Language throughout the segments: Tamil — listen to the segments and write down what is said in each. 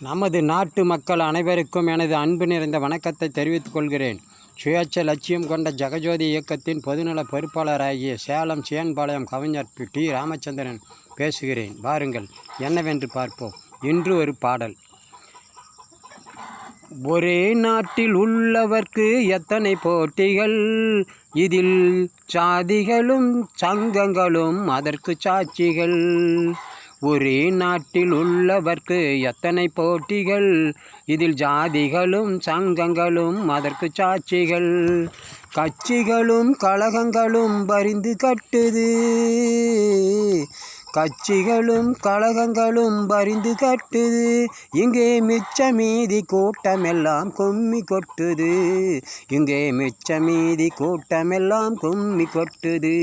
நமது நாட்டு மக்கள் அனைவருக்கும் எனது அன்பு நிறைந்த வணக்கத்தை தெரிவித்துக் கொள்கிறேன். சுயேட்ச லட்சியம் கொண்ட ஜெகஜோதி இயக்கத்தின் பொதுநல பொறுப்பாளராகிய சேலம் சேன்பாளையம் கவிஞர் பி. டி. ராமச்சந்திரன் பேசுகிறேன். வாருங்கள் என்னவென்று பார்ப்போம். இன்று ஒரு பாடல். ஒரே நாட்டில் உள்ளவர்க்கு எத்தனை போட்டிகள்? இதில் சாதிகளும் சங்கங்களும் அதற்கு சாட்சிகள். ஒரே நாட்டில் உள்ளவர்க்கு எத்தனை போட்டிகள்? இதில் ஜாதிகளும் சங்கங்களும் அதற்கு சாட்சிகள். கட்சிகளும் கழகங்களும் பரிந்து கட்டுது. கட்சிகளும் கழகங்களும் பரிந்து கட்டுது. இங்கே மிச்ச மீதி கூட்டமெல்லாம் கும்மி கொட்டுது. இங்கே மிச்ச மீதி கூட்டமெல்லாம் கும்மி கொட்டுது.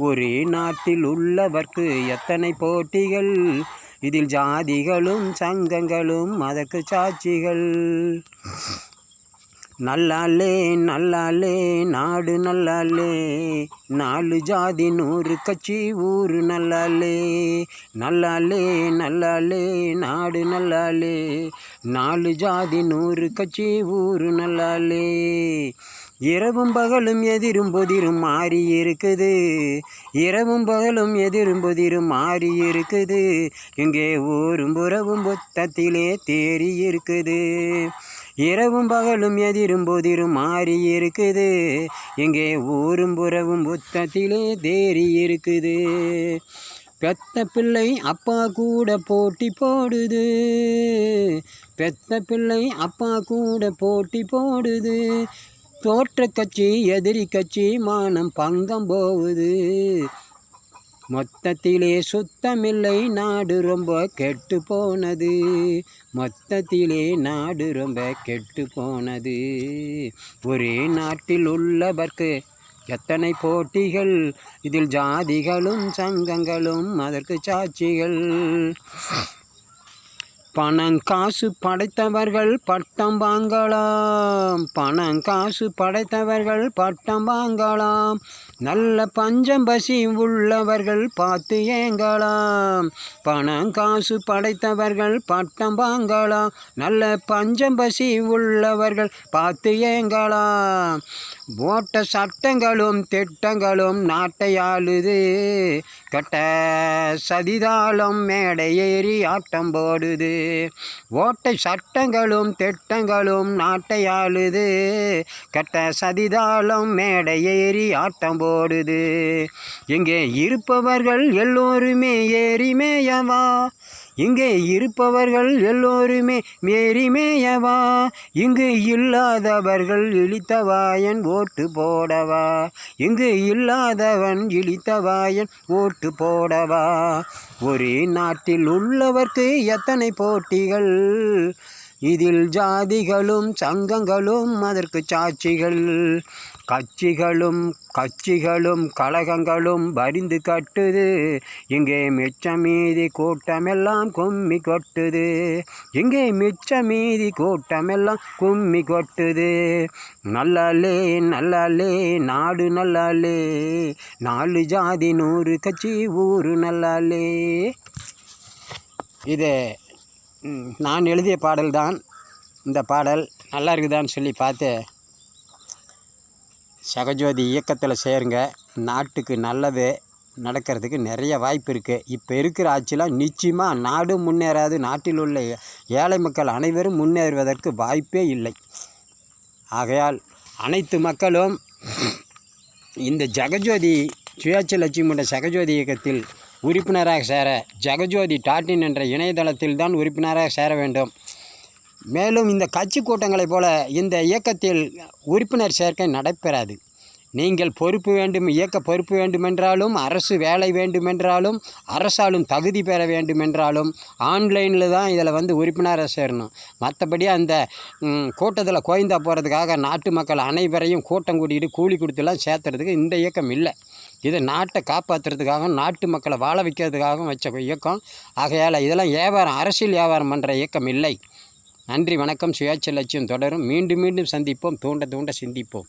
ஒரே நாட்டில் உள்ளவர்க்கு எத்தனை போட்டிகள்? இதில் ஜாதிகளும் சங்கங்களும் அதற்கு சாட்சிகள். நல்லாலே நல்லாலே நாடு நல்லாலே நாலு ஜாதி நூறு கட்சி ஊரு நல்லாலே. நல்லாலே நல்லாலே நாடு நல்லாலே நாலு ஜாதி நூறு கட்சி ஊரு நல்லாலே. இரவும் பகலும் எதிரும் புதிரும் மாறி இருக்குது. இரவும் பகலும் எதிரும் புதிரும் மாறி இருக்குது. இங்கே ஊரும் புறவும் புத்தத்திலே தேறி இருக்குது. இரவும் பகலும் எதிரும் புதிரும் மாறி இருக்குது. இங்கே ஊரும் புறவும் புத்தத்திலே தேறி இருக்குது. பெத்த பிள்ளை அப்பா கூட போட்டி போடுது. பெத்த பிள்ளை அப்பா கூட போட்டி போடுது. தோற்ற கட்சி எதிரி கட்சி மானம் பங்கம் போகுது மொத்தத்திலே சுத்தமில்லை நாடு ரொம்ப கெட்டு போனது. மொத்தத்திலே நாடு ரொம்ப கெட்டு போனது. ஒரே நாட்டில் உள்ளவர்க்கு எத்தனை போட்டிகள்? இதில் ஜாதிகளும் சங்கங்களும் அதற்கு சாட்சிகள். பணம் காசு படைத்தவர்கள் பட்டம் வாங்கலாம். பணம் காசு படைத்தவர்கள் பட்டம் வாங்கலாம். நல்ல பஞ்சம் பசி உள்ளவர்கள் பார்த்து ஏங்கலாம். பணம் காசு படைத்தவர்கள் பட்டம் வாங்கலாம். நல்ல பஞ்சம் பசி உள்ளவர்கள் பார்த்து ஏங்கலாம். ஓட்ட சட்டங்களும் திட்டங்களும் நாட்டை ஆளுது. கட்ட சதிதாளம் மேடை ஏறி ஆட்டம் போடுது. ஓட்ட சட்டங்களும் திட்டங்களும் நாட்டை ஆளுது. கட்ட சதிதாளம் மேடை ஏறி ஆட்டம் போடுது. இங்கே இருப்பவர்கள் எல்லோருமே ஏறிமேயவா இங்கே இருப்பவர்கள் எல்லோருமே மேரிமேயவா இங்கு இல்லாதவர்கள் இழித்தவாயன் ஓட்டு போடவா இங்கு இல்லாதவன் இழித்தவாயன் ஓட்டு போடவா. ஒரே நாட்டில் உள்ளவர்க்கு எத்தனை போட்டிகள்? இதில் ஜாதிகளும் சங்கங்களும் அதற்கு சாட்சிகள். கட்சிகளும் கட்சிகளும் கழகங்களும் வரிந்து கட்டுது. இங்கே மிச்ச மீதி கூட்டமெல்லாம் கும்மி கொட்டுது. இங்கே மிச்ச மீதி கூட்டமெல்லாம் கும்மி கொட்டுது. நல்லாலே நல்லாலே நாடு நல்லாலே. நாலு ஜாதி நூறு கட்சி ஊரு நல்லாலே. இது நான் எழுதிய பாடல்தான். இந்த பாடல் நல்லா இருக்குதான்னு சொல்லி பார்த்து சகஜோதி இயக்கத்தில் சேருங்க. நாட்டுக்கு நல்லது நடக்கிறதுக்கு நிறைய வாய்ப்பு இருக்குது இப்போ இருக்கிற ஆட்சிலாம் நிச்சயமாக நாடும் முன்னேறாது. நாட்டில் உள்ள ஏழை மக்கள் அனைவரும் முன்னேறுவதற்கு வாய்ப்பே இல்லை. ஆகையால் அனைத்து மக்களும் இந்த ஜெகஜோதி சுயாட்சி லட்சியமுடைய சகஜோதி இயக்கத்தில் உறுப்பினராக சேர ஜெகஜோதி டாட்டின் என்ற இணையதளத்தில் தான் உறுப்பினராக சேர வேண்டும். மேலும் இந்த கட்சி கூட்டங்களைப் போல இந்த இயக்கத்தில் உறுப்பினர் சேர்க்கை நடைபெறாது. நீங்கள் பொறுப்பு வேண்டும் இயக்க பொறுப்பு வேண்டுமென்றாலும் அரசு வேலை வேண்டுமென்றாலும் அரசாலும் தகுதி பெற வேண்டுமென்றாலும் ஆன்லைனில் தான் இதில் வந்து உறுப்பினராக சேரணும். மற்றபடி அந்த கூட்டத்தில் கோயந்தா போகிறதுக்காக நாட்டு மக்கள் அனைவரையும் கூட்டம் கூட்டிகிட்டு கூலி கொடுத்துலாம் சேர்த்துறதுக்கு இந்த இயக்கம் இல்லை. இது நாட்டை காப்பாற்றுறதுக்காகவும் நாட்டு மக்களை வாழ வைக்கிறதுக்காகவும் வச்ச இயக்கம். ஆகையால் இதெல்லாம் வியாபாரம் அரசியல் வியாபாரம் பண்ணுற இயக்கம் இல்லை. நன்றி வணக்கம். சுயாட்சி லட்சியம் தொடரும். மீண்டும் மீண்டும் சந்திப்போம். தூண்ட தூண்ட சிந்திப்போம்.